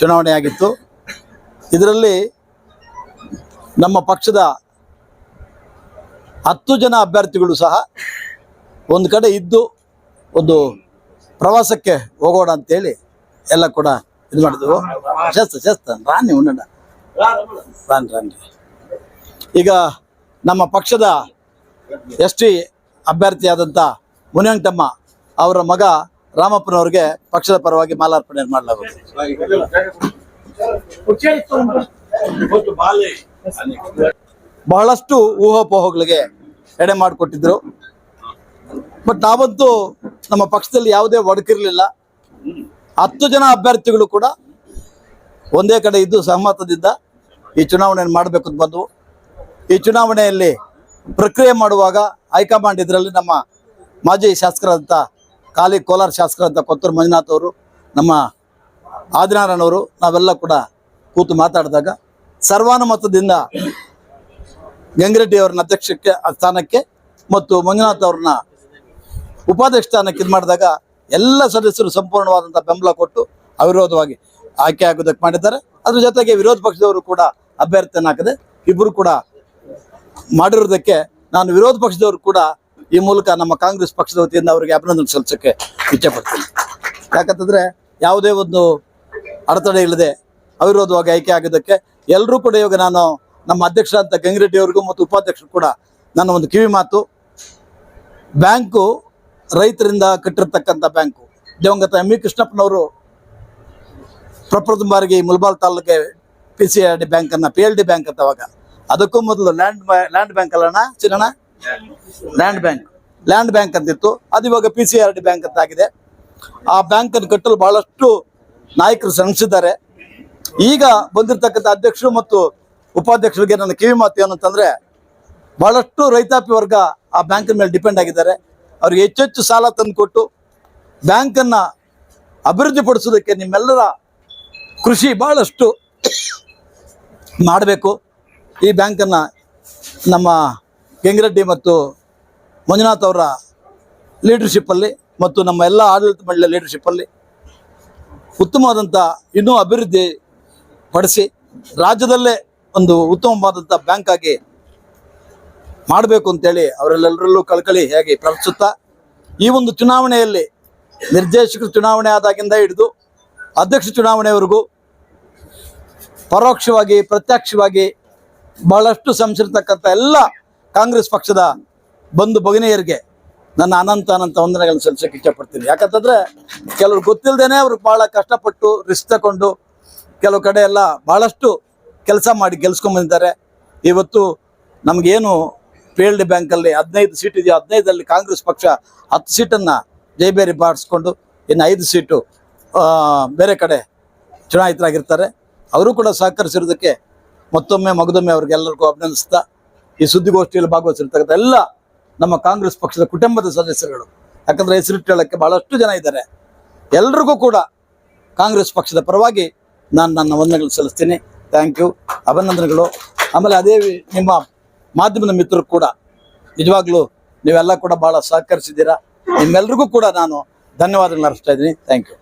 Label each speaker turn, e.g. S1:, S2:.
S1: ಚುನಾವಣೆ ಆಗಿತ್ತು. ಇದರಲ್ಲಿ ನಮ್ಮ ಪಕ್ಷದ ಹತ್ತು ಜನ ಅಭ್ಯರ್ಥಿಗಳು ಸಹ ಒಂದು ಕಡೆ ಇದ್ದು ಒಂದು ಪ್ರವಾಸಕ್ಕೆ ಹೋಗೋಣ ಅಂತೇಳಿ ಎಲ್ಲ ಕೂಡ ಇದು ಮಾಡಿದ್ವು ಶಸ್ತ ಶಸ್ತ ರಾಣಿ ಉಂಡ ರಾಣಿ ರಾಣಿ. ಈಗ ನಮ್ಮ ಪಕ್ಷದ ಎಸ್ ಟಿ ಅಭ್ಯರ್ಥಿಯಾದಂಥ ಮುನಿಯಂಟಮ್ಮ ಅವರ ಮಗ ರಾಮಪ್ಪನವ್ರಿಗೆ ಪಕ್ಷದ ಪರವಾಗಿ ಮಾಲಾರ್ಪಣೆ ಮಾಡಲಾಗುತ್ತೆ ಬಹಳಷ್ಟು ಊಹಾಪೋಹಗಳಿಗೆ ಎಡೆ ಮಾಡಿಕೊಟ್ಟಿದ್ರು. ಬಟ್ ನಾವಂತೂ ನಮ್ಮ ಪಕ್ಷದಲ್ಲಿ ಯಾವುದೇ ಒಡಕಿರ್ಲಿಲ್ಲ. ಹತ್ತು ಜನ ಅಭ್ಯರ್ಥಿಗಳು ಕೂಡ ಒಂದೇ ಕಡೆ ಇದ್ದು ಸಹಮತದಿಂದ ಈ ಚುನಾವಣೆಯನ್ನು ಮಾಡಬೇಕು ಅಂತ ಬಂದವು. ಈ ಚುನಾವಣೆಯಲ್ಲಿ ಪ್ರಕ್ರಿಯೆ ಮಾಡುವಾಗ ಹೈಕಮಾಂಡ್ ಇದರಲ್ಲಿ ನಮ್ಮ ಮಾಜಿ ಶಾಸಕರಾದಂಥ ಕಾಲಿ ಕೋಲಾರ ಅಂತ ಕೊತ್ತೂರು ಮಂಜುನಾಥ್ ಅವರು, ನಮ್ಮ ಆದಿನಾರಾಯಣವರು ನಾವೆಲ್ಲ ಕೂಡ ಕೂತು ಮಾತಾಡಿದಾಗ ಸರ್ವಾನುಮತದಿಂದ ಗಂಗಿರೆಡ್ಡಿ ಅವ್ರನ್ನ ಅಧ್ಯಕ್ಷಕ್ಕೆ ಸ್ಥಾನಕ್ಕೆ ಮತ್ತು ಮಂಜುನಾಥ್ ಅವ್ರನ್ನ ಉಪಾಧ್ಯಕ್ಷ ಸ್ಥಾನಕ್ಕೆ ಇದು ಮಾಡಿದಾಗ ಎಲ್ಲ ಸದಸ್ಯರು ಸಂಪೂರ್ಣವಾದಂಥ ಬೆಂಬಲ ಕೊಟ್ಟು ಅವಿರೋಧವಾಗಿ ಆಯ್ಕೆ ಆಗೋದಕ್ಕೆ ಮಾಡಿದ್ದಾರೆ. ಅದ್ರ ಜೊತೆಗೆ ವಿರೋಧ ಪಕ್ಷದವರು ಕೂಡ ಅಭ್ಯರ್ಥಿಯನ್ನು ಹಾಕದೆ. ಇಬ್ಬರು ಕೂಡ ಮಾಡಿರೋದಕ್ಕೆ ನಾನು ವಿರೋಧ ಪಕ್ಷದವರು ಕೂಡ ಈ ಮೂಲಕ ನಮ್ಮ ಕಾಂಗ್ರೆಸ್ ಪಕ್ಷದ ವತಿಯಿಂದ ಅವರಿಗೆ ಅಭಿನಂದನೆ ಸಲ್ಲಿಸೋಕ್ಕೆ ಇಚ್ಛೆಪಡ್ತೀನಿ. ಯಾಕಂತಂದ್ರೆ ಯಾವುದೇ ಒಂದು ಅಡೆತಡೆ ಇಲ್ಲದೆ ಅವಿರೋಧವಾಗಿ ಆಯ್ಕೆ ಆಗೋದಕ್ಕೆ ಎಲ್ಲರೂ ಕೂಡ ಇವಾಗ ನಾನು ನಮ್ಮ ಅಧ್ಯಕ್ಷ ಅಂತ ಗಂಗಿರೆಡ್ಡಿ ಅವ್ರಿಗೂ ಮತ್ತು ಉಪಾಧ್ಯಕ್ಷರು ಕೂಡ ನನ್ನ ಒಂದು ಕಿವಿ ಮಾತು. ಬ್ಯಾಂಕು ರೈತರಿಂದ ಕಟ್ಟಿರ್ತಕ್ಕಂಥ ಬ್ಯಾಂಕು. ದಿವಂಗತ ಎಂ ವಿ ಕೃಷ್ಣಪ್ಪನವರು ಪ್ರಪ್ರಥಮ ಬಾರಿಗೆ ಮುಲ್ಬಾಲ್ ತಾಲೂಕಿಗೆ ಪಿ ಸಿ ಆರ್ ಡಿ ಬ್ಯಾಂಕನ್ನು ಪಿ ಎಲ್ ಡಿ ಬ್ಯಾಂಕ್ ಅಂತ ಅವಾಗ. ಅದಕ್ಕೂ ಮೊದಲು land land bank ಅಲ್ಲಣ್ಣ, Chinnanna? Land bank land bank ಅಂತಿತ್ತು. ಅದು ಇವಾಗ P C R D bank ಅಂತ ಆಗಿದೆ ಆ ಬ್ಯಾಂಕನ್ನು ಕಟ್ಟಲು ಬಹಳಷ್ಟು ನಾಯಕರು ಶ್ರಮಿಸಿದ್ದಾರೆ. ಈಗ ಬಂದಿರತಕ್ಕಂಥ ಅಧ್ಯಕ್ಷರು ಮತ್ತು ಉಪಾಧ್ಯಕ್ಷರಿಗೆ ನನ್ನ ಕಿವಿ ಮಾತು ಏನು ಅಂತಂದ್ರೆ, ಬಹಳಷ್ಟು ರೈತಾಪಿ ವರ್ಗ ಆ ಬ್ಯಾಂಕಿನ ಮೇಲೆ ಡಿಪೆಂಡ್ ಆಗಿದ್ದಾರೆ. ಅವ್ರಿಗೆ ಹೆಚ್ಚೆಚ್ಚು ಸಾಲ ತಂದು ಕೊಟ್ಟು ಬ್ಯಾಂಕನ್ನ ಅಭಿವೃದ್ಧಿಪಡಿಸೋದಕ್ಕೆ ನಿಮ್ಮೆಲ್ಲರ ಕೃಷಿ ಬಹಳಷ್ಟು ಮಾಡಬೇಕು. ಈ ಬ್ಯಾಂಕನ್ನು ನಮ್ಮ ಗಂಗಿರೆಡ್ಡಿ ಮತ್ತು ಮಂಜುನಾಥ್ ಅವರ ಲೀಡರ್ಶಿಪ್ಪಲ್ಲಿ ಮತ್ತು ನಮ್ಮ ಎಲ್ಲ ಆಡಳಿತ ಮಂಡಳಿಯ ಲೀಡರ್ಶಿಪ್ಪಲ್ಲಿ ಉತ್ತಮವಾದಂಥ ಇನ್ನೂ ಅಭಿವೃದ್ಧಿ ಪಡಿಸಿ ರಾಜ್ಯದಲ್ಲೇ ಒಂದು ಉತ್ತಮವಾದಂಥ ಬ್ಯಾಂಕ್ ಆಗಿ ಮಾಡಬೇಕು ಅಂತೇಳಿ ಅವರೆಲ್ಲರಲ್ಲೂ ಕಳ್ಕಳಿ ಹೇಗೆ ಪ್ರಾರ್ಥಿಸುತ್ತಾ ಈ ಒಂದು ಚುನಾವಣೆಯಲ್ಲಿ ನಿರ್ದೇಶಕರು ಚುನಾವಣೆ ಆದಾಗಿಂದ ಹಿಡಿದು ಅಧ್ಯಕ್ಷ ಚುನಾವಣೆವರೆಗೂ ಪರೋಕ್ಷವಾಗಿ, ಪ್ರತ್ಯಕ್ಷವಾಗಿ ಬಹಳಷ್ಟು ಶ್ರಮಿಸಿರ್ತಕ್ಕಂಥ ಎಲ್ಲ ಕಾಂಗ್ರೆಸ್ ಪಕ್ಷದ ಬಂಧು ಭಗಿನಿಯರಿಗೆ ನನ್ನ ಅನಂತ ಅನಂತ ವಂದನೆಗಳನ್ನು ಸಲ್ಲಿಸೋಕೆ ಇಷ್ಟಪಡ್ತೀನಿ. ಯಾಕಂತಂದರೆ ಕೆಲವರು ಗೊತ್ತಿಲ್ಲದೇನೆ ಅವರು ಬಹಳ ಕಷ್ಟಪಟ್ಟು ರಿಸ್ಕ್ ತಗೊಂಡು ಕೆಲವು ಕಡೆ ಎಲ್ಲ ಬಹಳಷ್ಟು ಕೆಲಸ ಮಾಡಿ ಗೆಲ್ಸ್ಕೊಂಡ್ ಬಂದಿದ್ದಾರೆ. ಇವತ್ತು ನಮಗೇನು ಫೇಲ್ಡ್ ಎಲ್ ಡಿ ಬ್ಯಾಂಕಲ್ಲಿ ಹದಿನೈದು ಸೀಟ್ ಇದೆಯೋ ಹದಿನೈದರಲ್ಲಿ ಕಾಂಗ್ರೆಸ್ ಪಕ್ಷ ಹತ್ತು ಸೀಟನ್ನು ಜೈಬೇರಿ ಬಾರಿಸ್ಕೊಂಡು ಇನ್ನು ಐದು ಸೀಟು ಬೇರೆ ಕಡೆ ಚುನಾಯಿತರಾಗಿರ್ತಾರೆ. ಅವರು ಕೂಡ ಸಹಕರಿಸಿರೋದಕ್ಕೆ ಮತ್ತೊಮ್ಮೆ ಮಗದೊಮ್ಮೆ ಅವ್ರಿಗೆಲ್ಲರಿಗೂ ಅಭಿನಂದಿಸ್ತಾ ಈ ಸುದ್ದಿಗೋಷ್ಠಿಯಲ್ಲಿ ಭಾಗವಹಿಸಿರ್ತಕ್ಕಂಥ ಎಲ್ಲ ನಮ್ಮ ಕಾಂಗ್ರೆಸ್ ಪಕ್ಷದ ಕುಟುಂಬದ ಸದಸ್ಯರುಗಳು. ಯಾಕಂದ್ರೆ ಹೆಸರಿಟ್ಟೇಳಕ್ಕೆ ಬಹಳಷ್ಟು ಜನ ಇದ್ದಾರೆ. ಎಲ್ರಿಗೂ ಕೂಡ ಕಾಂಗ್ರೆಸ್ ಪಕ್ಷದ ಪರವಾಗಿ ನಾನು ನನ್ನ ವಂದನೆಗಳು ಸಲ್ಲಿಸ್ತೀನಿ. ಥ್ಯಾಂಕ್ ಯು ಅಭಿನಂದನೆಗಳು. ಆಮೇಲೆ ಅದೇ ನಿಮ್ಮ ಮಾಧ್ಯಮದ ಮಿತ್ರರು ಕೂಡ, ನಿಜವಾಗ್ಲೂ ನೀವೆಲ್ಲ ಕೂಡ ಬಹಳ ಸಹಕರಿಸಿದ್ದೀರಾ. ನಿಮ್ಮೆಲ್ರಿಗೂ ಕೂಡ ನಾನು ಧನ್ಯವಾದಗಳನ್ನ ಅರ್ಪಿಸ್ತಾ ಇದ್ದೀನಿ. Thank you